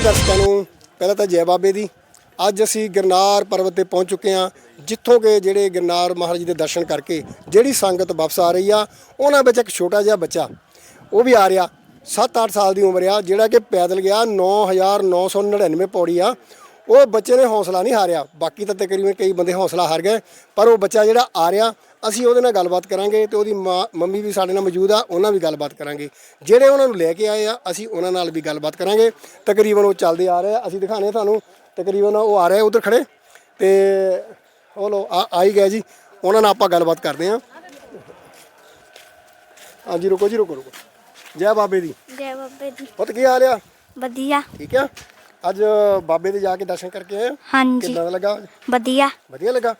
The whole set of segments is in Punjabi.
ਸਾਰੇ ਦਰਸ਼ਕਾਂ ਨੂੰ ਪਹਿਲਾਂ ਤਾਂ ਜੈ ਬਾਬੇ ਦੀ। ਅੱਜ ਅਸੀਂ ਗਿਰਨਾਰ ਪਰਬਤ ਤੇ ਪਹੁੰਚ ਚੁੱਕੇ ਹਾਂ, ਜਿੱਥੋਂ ਕਿ ਜਿਹੜੇ ਗਿਰਨਾਰ ਮਹਾਰਾਜ ਜੀ ਦੇ ਦਰਸ਼ਨ ਕਰਕੇ ਜਿਹੜੀ ਸੰਗਤ ਵਾਪਸ ਆ ਰਹੀ ਆ, ਉਹਨਾਂ ਵਿੱਚ ਇੱਕ ਛੋਟਾ ਜਿਹਾ ਬੱਚਾ, ਉਹ ਵੀ ਆ ਰਿਹਾ। 7-8 ਸਾਲ ਦੀ ਉਮਰ ਆ, ਜਿਹੜਾ ਕਿ ਪੈਦਲ ਗਿਆ 9999 ਪੌੜੀ ਆ। ਉਹ ਬੱਚੇ ਨੇ ਹੌਸਲਾ ਨਹੀਂ ਹਾਰਿਆ। ਬਾਕੀ ਤਾਂ ਤਕਰੀਬਨ ਕਈ ਬੰਦੇ ਹੌਸਲਾ ਹਾਰ ਗਏ ਪਰ ਉਹ ਬੱਚਾ ਜਿਹੜਾ ਆ ਰਿਹਾ ਅਸੀਂ ਉਹਦੇ ਨਾਲ ਗੱਲਬਾਤ ਕਰਾਂਗੇ ਤੇ ਉਹਦੀ ਮਾਂ ਮੰਮੀ ਵੀ ਸਾਡੇ ਨਾਲ ਮੌਜੂਦ ਆ ਉਹਨਾਂ ਵੀ ਗੱਲਬਾਤ ਕਰਾਂਗੇ। ਜਿਹੜੇ ਉਹਨਾਂ ਨੂੰ ਲੈ ਕੇ ਆਏ ਆ ਅਸੀਂ ਉਹਨਾਂ ਨਾਲ ਵੀ ਗੱਲਬਾਤ ਕਰਾਂਗੇ। ਤਕਰੀਬਨ ਉਹ ਚੱਲਦੇ ਆ ਰਹੇ ਆ। ਅਸੀਂ ਦਿਖਾਣੇ ਤੁਹਾਨੂੰ ਤਕਰੀਬਨ ਉਹ ਆ ਰਹੇ ਉਧਰ ਖੜੇ। ਤੇ ਉਹ ਲੋ ਆ ਆ ਹੀ ਗਏ ਜੀ। ਉਹਨਾਂ ਨਾਲ ਆਪਾਂ ਗੱਲਬਾਤ ਕਰਦੇ ਆ ਹਾਂਜੀ ਰੁਕੋ ਜੀ ਰੁਕੋ ਰੁਕੋ। ਜੈ ਬਾਬੇ ਦੀ। ਜੈ ਬਾਬੇ ਦੀ। ਪੁੱਤ ਕੀ ਹਾਲ ਆ? ਵਧੀਆ। ਠੀਕ ਆ? ਅੱਜ ਬਾਬੇ ਦੇ ਜਾ ਕੇ ਦਰਸ਼ਨ ਕਰਕੇ ਆਏ ਆ ਹਾਂਜੀ। ਕਿੱਦਾਂ ਦਾ ਲੱਗਾ? ਵਧੀਆ। ਵਧੀਆ ਲੱਗਾ।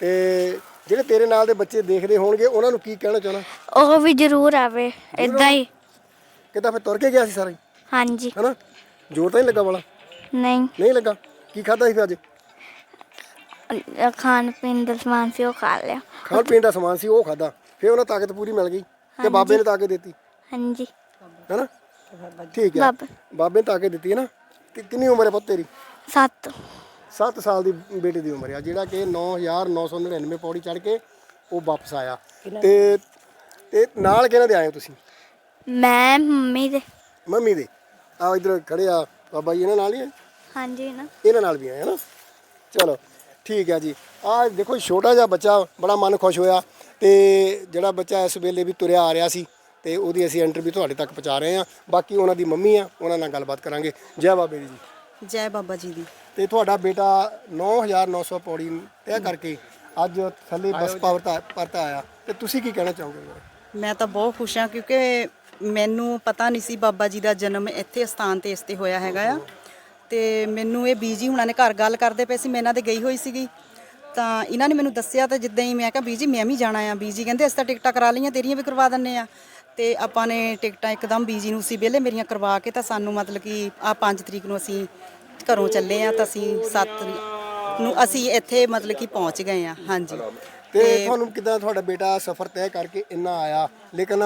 ਤੇ ਜਿਹੜੇ ਤੇਰੇ ਨਾਲ ਦੇ ਬੱਚੇ ਦੇਖਦੇ ਹੋਣਗੇ ਉਹਨਾਂ ਨੂੰ ਕੀ ਕਹਿਣਾ ਚਾਹਣਾ? ਉਹ ਵੀ ਜ਼ਰੂਰ ਆਵੇ ਇਦਾਂ ਹੀ। ਕਿਦਾਂ ਫਿਰ ਤੁਰ ਕੇ ਗਿਆ ਸੀ ਸਾਰਾ? ਹੀ, ਹਾਂਜੀ। ਹਨਾ? ਜ਼ੋਰ ਤਾਂ ਨਹੀਂ ਲੱਗਾ ਵਾਲਾ? ਨਹੀਂ। ਨਹੀਂ ਲੱਗਾ? ਕੀ ਖਾਦਾ ਸੀ ਫਿਰ ਅੱਜ? ਅ- ਖਾਣ ਪੀਣ ਦਾ ਸਮਾਨ ਸੀ ਉਹ ਖਾ ਲਿਆ। ਖਾਣ ਪੀਣ ਦਾ ਸਮਾਨ ਸੀ ਉਹ ਖਾਦਾ ਫਿਰ ਉਹਨਾਂ ਤਾਕਤ ਪੂਰੀ ਮਿਲ ਗਈ ਤੇ ਬਾਬੇ ਨੇ ਤਾਕਤ ਦਿੱਤੀ। ਹਾਂਜੀ। ਹੈਨਾ? ਠੀਕ ਹੈ। ਬਾਬਾ। ਬਾਬੇ ਨੇ ਤਾਕਤ ਦਿੱਤੀ ਹੈ ਨਾ? ਕਿ ਕਿੰਨੀ ਉਮਰ ਹੈ ਪੁੱਤ ਤੇਰੀ? ਸੱਤ। 7 ਸਾਲ ਦੀ ਬੇਟੀ ਦੀ ਉਮਰ ਆ ਜਿਹੜਾ ਕਿ 9999 ਪੌੜੀ ਚੜ ਕੇ ਉਹ ਵਾਪਸ ਆਇਆ। ਤੇ ਤੇ ਨਾਲ ਕਿਹਨਾਂ ਦੇ ਆਏ ਹੋ ਤੁਸੀਂ? ਮੈਂ ਮੰਮੀ ਦੇ। ਮੰਮੀ ਦੇ। ਆ ਇਧਰ ਖੜੇ ਆ ਬਾਬਾ ਜੀ ਇਹਨਾਂ ਨਾਲ ਹੀ ਹੈ ਹਾਂਜੀ ਨਾ ਇਹਨਾਂ ਨਾਲ ਵੀ ਆਏ ਹਨਾ? ਚਲੋ ਠੀਕ ਹੈ ਜੀ। ਆ ਦੇਖੋ ਛੋਟਾ ਜਿਹਾ ਬੱਚਾ ਬੜਾ ਮਨ ਖੁਸ਼ ਹੋਇਆ। ਤੇ ਜਿਹੜਾ ਬੱਚਾ ਇਸ ਵੇਲੇ ਵੀ ਤੁਰਿਆ ਆ ਰਿਹਾ ਸੀ ਤੇ ਉਹਦੀ ਅਸੀਂ ਇੰਟਰਵਿਊ ਤੁਹਾਡੇ ਤੱਕ ਪਹੁੰਚਾ ਰਹੇ ਹਾਂ। ਬਾਕੀ ਉਹਨਾਂ ਦੀ ਮੰਮੀ ਆ ਉਹਨਾਂ ਨਾਲ ਗੱਲਬਾਤ ਕਰਾਂਗੇ। ਜੈ ਬਾਬੇ ਦੀ ਜੀ। ਜੈ ਬਾਬਾ ਜੀ ਦੀ। ਤੇ ਤੁਹਾਡਾ ਬੇਟਾ 9900 ਪੌੜੀ ਤੈਅ ਕਰਕੇ ਅੱਜ ਥੱਲੇ ਬਸ ਪਾਵਰ ਪਰਤਾ ਆਇਆ। ਤੇ ਤੁਸੀਂ ਕੀ ਕਹਿਣਾ ਚਾਹੋਗੇ? ਮੈਂ ਤਾਂ ਬਹੁਤ ਖੁਸ਼ ਹਾਂ ਕਿਉਂਕਿ ਮੈਨੂੰ ਪਤਾ ਨਹੀਂ ਸੀ ਬਾਬਾ ਜੀ ਦਾ ਜਨਮ ਇੱਥੇ ਸਥਾਨ ਤੇ ਇਸ ਤੇ ਹੋਇਆ ਹੈਗਾ ਆ। ਤੇ ਮੈਨੂੰ ਇਹ ਬੀਜੀ ਹੁਣਾਂ ਨੇ ਘਰ ਗੱਲ ਕਰਦੇ ਪਏ ਸੀ ਮੈਂ ਇਹਨਾਂ ਦੇ ਗਈ ਹੋਈ ਸੀਗੀ। ਤਾਂ ਇਹਨਾਂ ਨੇ ਮੈਨੂੰ ਦੱਸਿਆ ਤਾਂ ਜਿੱਦਾਂ ਹੀ ਮੈਂ ਕਿਹਾ ਬੀਜੀ ਮੈਂ ਵੀ ਜਾਣਾ ਆ। ਬੀਜੀ ਕਹਿੰਦੇ ਅਸੀਂ ਤਾਂ ਟਿਕਟਾਂ ਕਰਾ ਲਈਆਂ ਤੇਰੀਆਂ ਵੀ ਕਰਵਾ ਦਿੰਨੇ ਆ। ਤੇ ਆਪਾਂ ਨੇ ਟਿਕਟਾਂ ਇੱਕਦਮ ਬੀਜੀ ਨੂੰ ਸੀ ਵਿਹਲੇ ਮੇਰੀਆਂ ਕਰਵਾ ਕੇ ਤਾਂ ਸਾਨੂੰ ਮਤਲਬ ਕਿ ਆ 5 ਤਰੀਕ ਨੂੰ ਅਸੀਂ ਘਰੋਂ ਚੱਲੇ ਆ ਤਾਂ ਅਸੀਂ 7 ਨੂੰ ਅਸੀਂ ਇੱਥੇ ਮਤਲਬ ਕਿ ਪਹੁੰਚ ਗਏ ਆ ਹਾਂਜੀ। ਤੇ ਤੁਹਾਨੂੰ ਕਿਦਾਂ ਤੁਹਾਡਾ ਬੇਟਾ ਸਫ਼ਰ ਤੈਅ ਕਰਕੇ ਇੰਨਾ ਆਇਆ? ਲੇਕਿਨ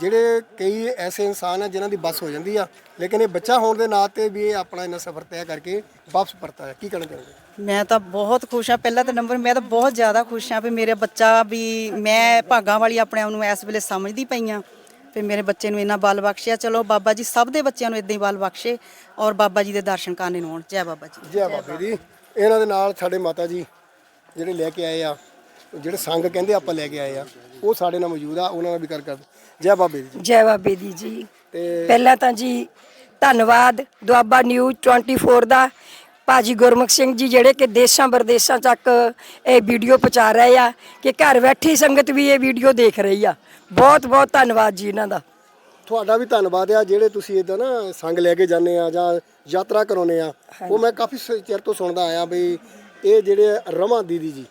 ਜਿਹੜੇ ਕਈ ਐਸੇ ਇਨਸਾਨ ਆ ਜਿਨ੍ਹਾਂ ਦੀ ਬੱਸ ਹੋ ਜਾਂਦੀ ਆ ਲੇਕਿਨ ਇਹ ਬੱਚਾ ਹੋਣ ਦੇ ਨਾਤੇ ਵੀ ਇਹ ਆਪਣਾ ਇੰਨਾ ਸਫ਼ਰ ਤੈਅ ਕਰਕੇ ਵਾਪਸ ਪਰਤਾ ਹੈ ਕੀ ਕਹਿਣਾ ਚਾਹੋਗੇ? ਮੈਂ ਤਾਂ ਬਹੁਤ ਖੁਸ਼ ਹਾਂ ਪਹਿਲਾ ਤਾਂ ਨੰਬਰ ਮੈਂ ਤਾਂ ਬਹੁਤ ਜ਼ਿਆਦਾ ਖੁਸ਼ ਹਾਂ ਵੀ ਮੇਰੇ ਬੱਚਾ ਵੀ ਮੈਂ ਭਾਗਾਂ ਵਾਲੀ ਆਪਣੇ ਆਪ ਨੂੰ ਇਸ ਵੇਲੇ ਸਮਝਦੀ ਪਈ ਹਾਂ। ਵੀ ਮੇਰੇ ਬੱਚੇ ਨੂੰ ਇੰਨਾ ਬਲ ਬਖਸ਼ਿਆ। ਚਲੋ ਬਾਬਾ ਜੀ ਸਭ ਦੇ ਬੱਚਿਆਂ ਨੂੰ ਇਦਾਂ ਹੀ ਬਲ ਬਖਸ਼ੇ ਔਰ ਬਾਬਾ ਜੀ ਦੇ ਦਰਸ਼ਨ ਕਰਨੇ ਨੂੰ ਆਉਣ। ਜੈ ਬਾਬਾ ਜੀ। ਜੈ ਬਾਬੇ ਦੀ ਇਹਨਾਂ ਦੇ ਨਾਲ ਸਾਡੇ ਮਾਤਾ ਜੀ ਜਿਹੜੇ ਲੈ ਕੇ ਆਏ ਆ ਜਿਹੜੇ ਸੰਗ ਕਹਿੰਦੇ ਆਪਾਂ ਲੈ ਕੇ ਆਏ ਆ ਉਹ ਸਾਡੇ ਨਾਲ ਮੌਜੂਦ ਆ ਉਹਨਾਂ ਨਾਲ ਵੀ ਕਰ ਕਰ। ਜੈ ਬਾਬੇ ਦੀ। ਜੀ ਜੈ ਬਾਬੇ ਦੀ ਜੀ। ਤੇ ਪਹਿਲਾਂ ਤਾਂ ਜੀ ਧੰਨਵਾਦ ਦੁਆਬਾ ਨਿਊਜ਼ 24 ਦਾ। ਭਾਜੀ ਗੁਰਮੁਖ ਸਿੰਘ ਜੀ ਜਿਹੜੇ ਕਿ ਦੇਸ਼ਾਂ ਵਿਦੇਸ਼ਾਂ ਤੱਕ ਇਹ ਵੀਡੀਓ ਪਹੁੰਚਾ ਰਹੇ ਆ ਕਿ ਘਰ ਬੈਠੀ ਸੰਗਤ ਵੀ ਇਹ ਵੀਡੀਓ ਦੇਖ ਰਹੀ ਆ। ਬਹੁਤ ਬਹੁਤ ਧੰਨਵਾਦ ਜੀ ਇਹਨਾਂ ਦਾ। ਤੁਹਾਡਾ ਵੀ ਧੰਨਵਾਦ ਆ, ਜਿਹੜੇ ਤੁਸੀਂ ਇਦਾਂ ਨਾ ਸੰਗ ਲੈ ਕੇ ਜਾਂਦੇ ਆ ਜਾਂ ਯਾਤਰਾ ਕਰਾਉਨੇ ਆ, ਉਹ ਮੈਂ ਕਾਫੀ ਸ- ਚਿਰ ਤੋਂ ਸੁਣਦਾ ਆਇਆ ਵੀ ਇਹ ਜਿਹੜੇ ਰਮਾ ਦੀਦੀ ਜੀ,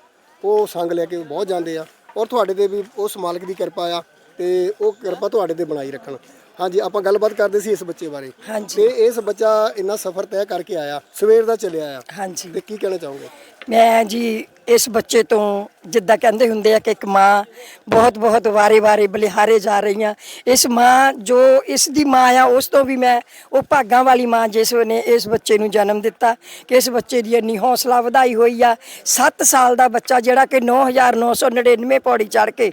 ਉਹ ਸੰਗ ਲੈ ਕੇ ਬਹੁਤ ਜਾਂਦੇ ਆ ਔਰ ਤੁਹਾਡੇ ਤੇ ਵੀ ਉਸ ਮਾਲਕ ਦੀ ਕਿਰਪਾ ਆ ਤੇ ਉਹ ਕਿਰਪਾ ਤੁਹਾਡੇ ਤੇ ਬਣਾਈ ਰੱਖਣ। ਹਾਂਜੀ ਆਪਾਂ ਗੱਲਬਾਤ ਕਰਦੇ ਸੀ ਇਸ ਬੱਚੇ ਬਾਰੇ। ਹਾਂਜੀ। ਤੇ ਇਸ ਬੱਚਾ ਇੰਨਾ ਸਫ਼ਰ ਤੈਅ ਕਰਕੇ ਆਇਆ ਸਵੇਰ ਦਾ ਚੱਲਿਆ ਆ। ਹਾਂਜੀ। ਤੇ ਕੀ ਕਹਿਣਾ ਚਾਹੋਗੇ? ਮੈਂ ਜੀ ਇਸ ਬੱਚੇ ਤੋਂ ਜਿੱਦਾਂ ਕਹਿੰਦੇ ਹੁੰਦੇ ਆ ਕਿ ਇੱਕ ਮਾਂ ਬਹੁਤ ਬਹੁਤ ਵਾਰੇ-ਵਾਰੇ ਬਲਿਹਾਰੇ ਜਾ ਰਹੀਆਂ ਇਸ ਮਾਂ ਜੋ ਇਸ ਦੀ ਮਾਂ ਆ, ਉਸ ਤੋਂ ਵੀ ਮੈਂ ਉਹ ਭਾਗਾਂ ਵਾਲੀ ਮਾਂ ਜਿਸ ਨੇ ਇਸ ਬੱਚੇ ਨੂੰ ਜਨਮ ਦਿੱਤਾ ਕਿ ਇਸ ਬੱਚੇ ਦੀ ਇੰਨੀ ਹੌਸਲਾ ਵਧਾਈ ਹੋਈ ਆ। 7 ਸਾਲ ਦਾ ਬੱਚਾ ਜਿਹੜਾ ਕਿ 9999 ਪੌੜੀ ਚੜ ਕੇ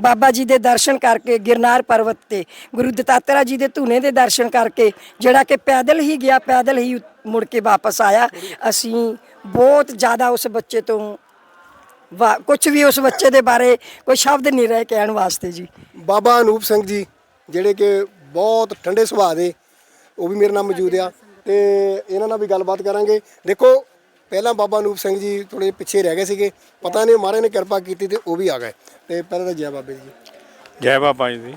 ਬਾਬਾ ਜੀ ਦੇ ਦਰਸ਼ਨ ਕਰਕੇ ਗਿਰਨਾਰ ਪਰਬਤ ਤੇ, ਗੁਰੂ ਦਤਾਤਰਾ ਜੀ ਦੇ ਧੂਨੇ ਦੇ ਦਰਸ਼ਨ ਕਰਕੇ ਜਿਹੜਾ ਕਿ ਪੈਦਲ ਹੀ ਗਿਆ, ਪੈਦਲ ਹੀ ਮੁੜ ਕੇ ਵਾਪਸ ਆਇਆ। ਅਸੀਂ ਬਹੁਤ ਜ਼ਿਆਦਾ ਉਸ ਬੱਚੇ ਤੋਂ ਕੁਝ ਵੀ ਉਸ ਬੱਚੇ ਦੇ ਬਾਰੇ ਕੋਈ ਸ਼ਬਦ ਨਹੀਂ ਰਹੇ ਕਹਿਣ ਵਾਸਤੇ ਜੀ। ਬਾਬਾ ਅਨੂਪ ਸਿੰਘ ਜੀ ਜਿਹੜੇ ਕਿ ਬਹੁਤ ਠੰਡੇ ਸੁਭਾਅ ਦੇ ਉਹ ਵੀ ਮੇਰੇ ਨਾਲ ਮੌਜੂਦ ਆ। ਤੇ ਇਹਨਾਂ ਨਾਲ ਵੀ ਗੱਲਬਾਤ ਕਰਾਂਗੇ। ਦੇਖੋ ਪਹਿਲਾਂ ਬਾਬਾ ਅਨੂਪ ਸਿੰਘ ਜੀ ਥੋੜੇ ਪਿੱਛੇ ਰਹਿ ਗਏ ਸੀਗੇ। ਪਤਾ ਨਹੀਂ ਮਹਾਰਾਜ ਨੇ ਕਿਰਪਾ ਕੀਤੀ ਤੇ ਉਹ ਵੀ ਆ ਗਏ। ਤੇ ਪਹਿਲਾਂ ਤਾਂ ਜੈ ਬਾਬੇ ਜੀ। ਜੈ ਬਾਬਾ ਜੀ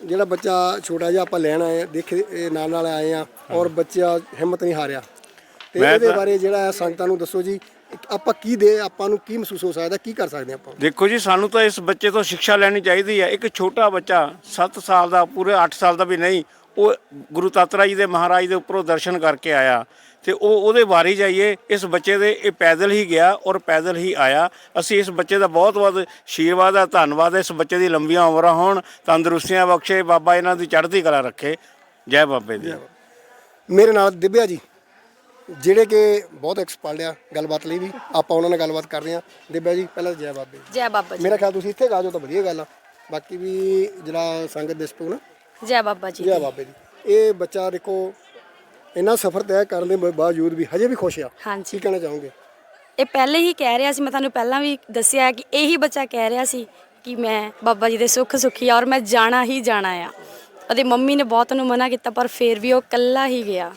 ਜਿਹੜਾ ਬੱਚਾ ਛੋਟਾ ਜਿਹਾ ਆਪਾਂ ਲੈਣ ਆਏ ਦੇਖੇ ਇਹ ਨਾਲ ਨਾਲ ਆਏ ਆ ਔਰ ਬੱਚਾ ਹਿੰਮਤ ਨਹੀਂ ਹਾਰਿਆ। ਤੇ ਇਹਦੇ ਬਾਰੇ ਜਿਹੜਾ ਹੈ ਸੰਗਤਾਂ ਨੂੰ ਦੱਸੋ ਜੀ ਆਪਾਂ ਕੀ ਦੇ ਆਪਾਂ ਨੂੰ ਕੀ ਮਹਿਸੂਸ ਹੋ ਸਕਦਾ ਕੀ ਕਰ ਸਕਦੇ ਆਪਾਂ? ਦੇਖੋ ਜੀ ਸਾਨੂੰ ਤਾਂ ਇਸ ਬੱਚੇ ਤੋਂ ਸਿੱਖਿਆ ਲੈਣੀ ਚਾਹੀਦੀ ਹੈ। ਇੱਕ ਛੋਟਾ ਬੱਚਾ 7 ਸਾਲ ਦਾ ਪੂਰੇ 8 ਸਾਲ ਦਾ ਵੀ ਨਹੀਂ ਉਹ ਗੁਰੂ ਤਾਤਰਾ ਜੀ ਦੇ ਮਹਾਰਾਜ ਦੇ ਉੱਪਰੋਂ ਦਰਸ਼ਨ ਕਰਕੇ ਆਇਆ। ਤੇ ਉਹ ਉਹਦੇ ਬਾਰੇ ਜਾਈਏ ਇਸ ਬੱਚੇ ਦੇ ਇਹ ਪੈਦਲ ਹੀ ਗਿਆ ਔਰ ਪੈਦਲ ਹੀ ਆਇਆ। ਅਸੀਂ ਇਸ ਬੱਚੇ ਦਾ ਬਹੁਤ ਬਹੁਤ ਆਸ਼ੀਰਵਾਦ ਹੈ ਧੰਨਵਾਦ ਹੈ ਇਸ ਬੱਚੇ ਦੀ ਲੰਬੀਆਂ ਉਮਰਾਂ ਹੋਣ ਤੰਦਰੁਸਤੀਆਂ ਬਖਸ਼ੇ ਬਾਬਾ ਇਹਨਾਂ ਦੀ ਚੜ੍ਹਦੀ ਕਲਾ ਰੱਖੇ। ਜੈ ਬਾਬੇ ਦੀ। ਮੇਰੇ ਨਾਲ ਦਿਵਿਆ ਜੀ। ਜਿਹੜੇ ਕਿ ਬਹੁਤ ਐਕਸਪਰਟ ਆ ਗੱਲਬਾਤ ਲਈ ਵੀ ਆਪਾਂ ਉਹਨਾਂ ਨਾਲ ਗੱਲਬਾਤ ਕਰਦੇ ਆ ਦਿਵਿਆ ਜੀ ਪਹਿਲਾਂ ਤਾਂ ਜੈ ਬਾਬੇ ਜੈ। ਬਾਬਾ ਜੀ। ਮੇਰਾ ਖਿਆਲ ਤੁਸੀਂ ਇੱਥੇ ਗਾ ਜੋ ਤਾਂ ਵਧੀਆ ਗੱਲ ਆ। ਬਾਕੀ ਵੀ ਜਿਹੜਾ ਸੰਗਤ ਦਿਸ ਪਊ ਨਾ ਜੈ ਬਾਬਾ ਜੀ। ਜੈ ਬਾਬੇ ਦੀ ਇਹ ਬੱਚਾ ਦੇਖੋ ਇੰਨਾ ਸਫ਼ਰ ਤੈਅ ਕਰਨ ਦੇ ਬਾਵਜੂਦ ਵੀ ਹਜੇ ਵੀ ਖੁਸ਼ ਆ। ਹਾਂਜੀ। ਕੀ ਕਹਿਣਾ ਚਾਹੋਗੇ? ਇਹ ਪਹਿਲੇ ਹੀ ਕਹਿ ਰਿਹਾ ਸੀ ਮੈਂ ਤੁਹਾਨੂੰ ਪਹਿਲਾਂ ਵੀ ਦੱਸਿਆ ਕਿ ਇਹੀ ਬੱਚਾ ਕਹਿ ਰਿਹਾ ਸੀ ਕਿ ਮੈਂ ਬਾਬਾ ਜੀ ਦੇ ਸੁੱਖ ਸੁਖੀ ਆ ਔਰ ਮੈਂ ਜਾਣਾ ਹੀ ਜਾਣਾ ਆ। ਉਹਦੀ ਮੰਮੀ ਨੇ ਬਹੁਤ ਉਹਨੂੰ ਮਨਾ ਕੀਤਾ ਪਰ ਫਿਰ ਵੀ ਉਹ ਇਕੱਲਾ ਹੀ ਗਿਆ।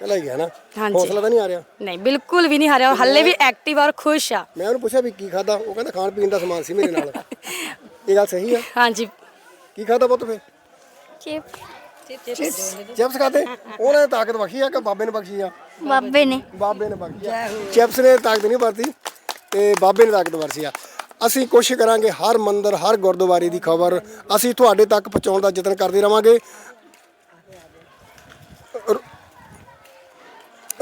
ਕੱਲਾ ਹੀ ਗਿਆ ਨਾ। ਹਾਂਜੀ। ਹੌਸਲਾ ਤਾਂ ਨਹੀਂ ਆ ਰਿਹਾ। ਨਹੀਂ ਬਿਲਕੁਲ ਵੀ ਨਹੀਂ ਹਾਰਿਆ ਔਰ ਹੱਲੇ ਵੀ ਐਕਟਿਵ ਔਰ ਖੁਸ਼ ਆ। ਮੈਂ ਉਹਨੂੰ ਪੁੱਛਿਆ ਵੀ ਕੀ ਖਾਦਾ ਉਹ ਕਹਿੰਦਾ ਖਾਣ ਪੀਣ ਦਾ ਸਮਾਨ ਸੀ ਮੇਰੇ ਨਾਲ। ਇਹ ਗੱਲ ਸਹੀ ਆ? ਹਾਂਜੀ। ਕੀ ਖਾਦਾ ਪੁੱਤ ਫੇ? Chip chips. ਖਾਦੇ ਉਹਨਾਂ ਨੇ ਤਾਕਤ ਬਖਸ਼ੀ ਆ ਕਿ ਬਾਬੇ ਨੇ ਬਖਸ਼ੀ ਆ? ਬਾਬੇ ਨੇ। ਬਾਬੇ ਨੇ ਬਖਸ਼ੀ ਆ। ਚਿਪਸ ਨੇ ਤਾਕਤ ਨਹੀਂ ਵਰਤੀ ਤੇ ਬਾਬੇ ਨੇ ਤਾਕਤ ਵਰਤੀ ਆ। ਅਸੀਂ ਕੋਸ਼ਿਸ਼ ਕਰਾਂਗੇ ਹਰ ਮੰਦਿਰ ਹਰ ਗੁਰਦੁਆਰੇ ਦੀ ਖਬਰ ਅਸੀਂ ਤੁਹਾਡੇ ਤੱਕ ਪਹੁੰਚਾਉਣ ਦਾ ਯਤਨ ਕਰਦੇ ਰਵਾਂਗੇ।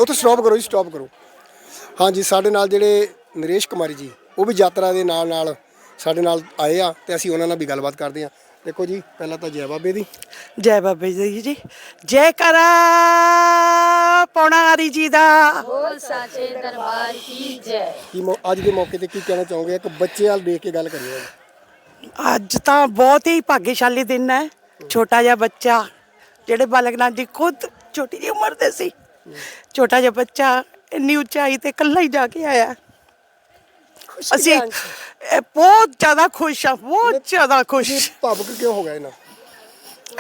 ਉੱਥੇ ਸਟਾਪ ਕਰੋ ਜੀ ਸਟਾਪ ਕਰੋ। ਹਾਂਜੀ ਸਾਡੇ ਨਾਲ ਜਿਹੜੇ ਨਰੇਸ਼ ਕੁਮਾਰੀ ਜੀ ਉਹ ਵੀ ਯਾਤਰਾ ਦੇ ਨਾਲ ਨਾਲ ਸਾਡੇ ਨਾਲ ਆਏ ਆ ਤੇ ਅਸੀਂ ਉਹਨਾਂ ਨਾਲ ਵੀ ਗੱਲਬਾਤ ਕਰਦੇ ਆ। ਦੇਖੋ ਜੀ ਪਹਿਲਾਂ ਤਾਂ ਜੈ ਬਾਬੇ ਦੀ। ਜੈ ਬਾਬੇ ਜੀ ਜੀ। ਜੈ ਕਰਾ ਪੌਣਾਰੀ ਜੀ ਦਾ। ਕੀ ਮੌ- ਅੱਜ ਦੇ ਮੌਕੇ ਤੇ ਕੀ ਕਹਿਣਾ ਚਾਹੋਗੇ? ਇੱਕ ਬੱਚੇ ਵੱਲ ਦੇਖ ਕੇ ਗੱਲ ਕਰਿਓ ਅੱਜ ਤਾਂ ਬਹੁਤ ਹੀ ਭਾਗਿਆਸ਼ਾਲੀ ਦਿਨ ਹੈ। ਛੋਟਾ ਜਿਹਾ ਬੱਚਾ ਜਿਹੜੇ ਬਾਲਕ ਨਾਥ ਜੀ ਖੁਦ ਛੋਟੀ ਜਿਹੀ ਉਮਰ ਦੇ ਸੀ। ਛੋਟਾ ਜਿਹਾ ਬੱਚਾ ਇੰਨੀ ਉਚਾਈ ਤੇ ਇਕੱਲਾ ਹੀ ਜਾ ਕੇ ਆਇਆ। ਅਸੀਂ ਇਹ ਬਹੁਤ ਜ਼ਿਆਦਾ ਖੁਸ਼ ਆ ਬਹੁਤ ਜ਼ਿਆਦਾ ਖੁਸ਼। ਭਾਵੁਕ ਕਿਉਂ ਹੋ ਗਏ ਨਾ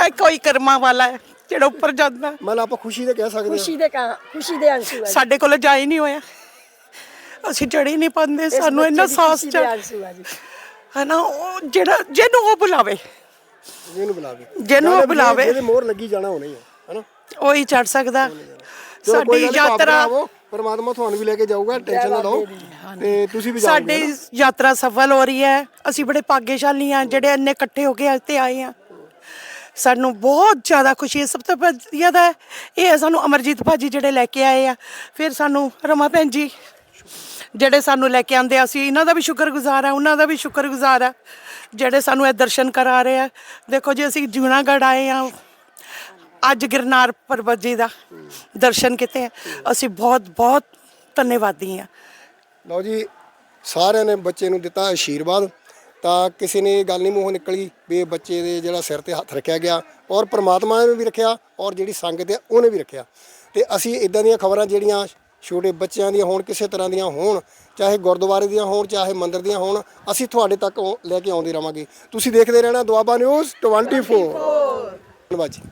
ਇਹ ਕੋਈ ਕਰਮਾਂ ਵਾਲਾ ਹੈ ਜਿਹੜਾ ਉੱਪਰ ਜਾਂਦਾ। ਮਤਲਬ ਆਪਾਂ ਖੁਸ਼ੀ ਤੇ ਕਹਿ ਸਕਦੇ ਹਾਂ। ਖੁਸ਼ੀ ਦੇ ਕਾਂ ਖੁਸ਼ੀ ਦੇ ਅੰਸ਼ੂ ਹੈ। ਸਾਡੇ ਕੋਲ ਜਾ ਹੀ ਨਹੀਂ ਹੋਇਆ। ਅਸੀਂ ਚੜ ਨਹੀਂ ਪਾਉਂਦੇ ਸਾਨੂੰ ਇੰਨਾ ਸਾਹਸ ਚ ਹਨਾ ਉਹ ਜਿਹੜਾ ਜਿਹਨੂੰ ਉਹ ਬੁਲਾਵੇ। ਜਿਹਨੂੰ ਬੁਲਾਵੇ। ਜਿਹਨੂੰ ਉਹ ਬੁਲਾਵੇ। ਜਿਹਦੇ ਮੋਹਰ ਲੱਗੀ ਜਾਣਾ ਹੋਣਾ ਹੀ ਹੈ ਹਨਾ? ਉਹੀ ਚੜ ਸਕਦਾ। ਚਲੋ ਕੋਈ ਸਾਡੀ ਗੱਲ ਨੀ, ਭਾਵ ਯਾਤਰਾ ਪਰਮਾਤਮਾ ਤੁਹਾਨੂੰ ਵੀ ਲੈ ਕੇ ਜਾਊਗਾ ਟੈਨਸ਼ਨ ਨਾ ਲਓ। ਤੇ ਤੁਸੀਂ ਵੀ ਜਾਓਗੇ ਸਾਡੀ ਯਾਤਰਾ ਸਫਲ ਹੋ ਰਹੀ ਹੈ। ਅਸੀਂ ਬੜੇ ਭਾਗਿਆਸ਼ਾਲੀ ਹਾਂ ਜਿਹੜੇ ਇੰਨੇ ਇਕੱਠੇ ਹੋ ਕੇ ਅੱਜ ਤੇ ਆਏ ਹਾਂ। ਸਾਨੂੰ ਬਹੁਤ ਜ਼ਿਆਦਾ ਖੁਸ਼ੀ ਹੈ। ਸਭ ਤੋਂ ਵਧੀਆ ਦਾ ਇਹ ਹੈ ਸਾਨੂੰ ਅਮਰਜੀਤ ਭਾਜੀ ਜਿਹੜੇ ਲੈ ਕੇ ਆਏ ਆ। ਫਿਰ ਸਾਨੂੰ ਰਮਾ ਭੈਣ ਜੀ ਜਿਹੜੇ ਸਾਨੂੰ ਲੈ ਕੇ ਆਂਦੇ ਆ ਅਸੀਂ ਇਹਨਾਂ ਦਾ ਵੀ ਸ਼ੁਕਰਗੁਜ਼ਾਰ ਆ ਉਹਨਾਂ ਦਾ ਵੀ ਸ਼ੁਕਰਗੁਜ਼ਾਰ ਆ ਜਿਹੜੇ ਸਾਨੂੰ ਇਹ ਦਰਸ਼ਨ ਕਰਾ ਰਹੇ ਆ। ਦੇਖੋ ਜੀ ਅਸੀਂ ਜੂਨਾਗੜ੍ਹ ਆਏ ਆ ਅੱਜ ਗਿਰਨਾਰ ਪਰਬਤ ਜੀ ਦਾ ਦਰਸ਼ਨ ਕੀਤੇ ਆ। ਅਸੀਂ ਬਹੁਤ ਬਹੁਤ ਧੰਨਵਾਦੀ ਆ। ਲਓ ਜੀ, ਸਾਰਿਆਂ ਨੇ ਬੱਚੇ ਨੂੰ ਦਿੱਤਾ ਆਸ਼ੀਰਵਾਦ ਤਾਂ ਕਿਸੇ ਨੇ ਇਹ ਗੱਲ ਨਹੀਂ ਮੂੰਹੋਂ ਨਿਕਲੀ ਵੀ ਇਹ ਬੱਚੇ ਦੇ ਜਿਹੜਾ ਸਿਰ ਤੇ ਹੱਥ ਰੱਖਿਆ ਗਿਆ ਔਰ ਪ੍ਰਮਾਤਮਾ ਨੇ ਵੀ ਰੱਖਿਆ ਔਰ ਜਿਹੜੀ ਸੰਗਤ ਹੈ ਉਹਨੇ ਵੀ ਰੱਖਿਆ। ਤੇ ਅਸੀਂ ਇਦਾਂ ਦੀਆਂ ਖਬਰਾਂ ਜਿਹੜੀਆਂ ਛੋਟੇ ਬੱਚਿਆਂ ਦੀਆਂ ਹੋਣ, ਕਿਸੇ ਤਰ੍ਹਾਂ ਦੀਆਂ ਹੋਣ, ਚਾਹੇ ਗੁਰਦੁਆਰੇ ਦੀਆਂ ਹੋਣ, ਚਾਹੇ ਮੰਦਿਰ ਦੀਆਂ ਹੋਣ, ਅਸੀਂ ਤੁਹਾਡੇ ਤੱਕ ਉਹ ਲੈ ਕੇ ਆਉਂਦੇ ਰਵਾਂਗੇ। ਤੁਸੀਂ ਦੇਖਦੇ ਰਹਿਣਾ ਦੁਆਬਾ ਨਿਊਜ਼ 24 ਧੰਨਵਾਦ ਜੀ।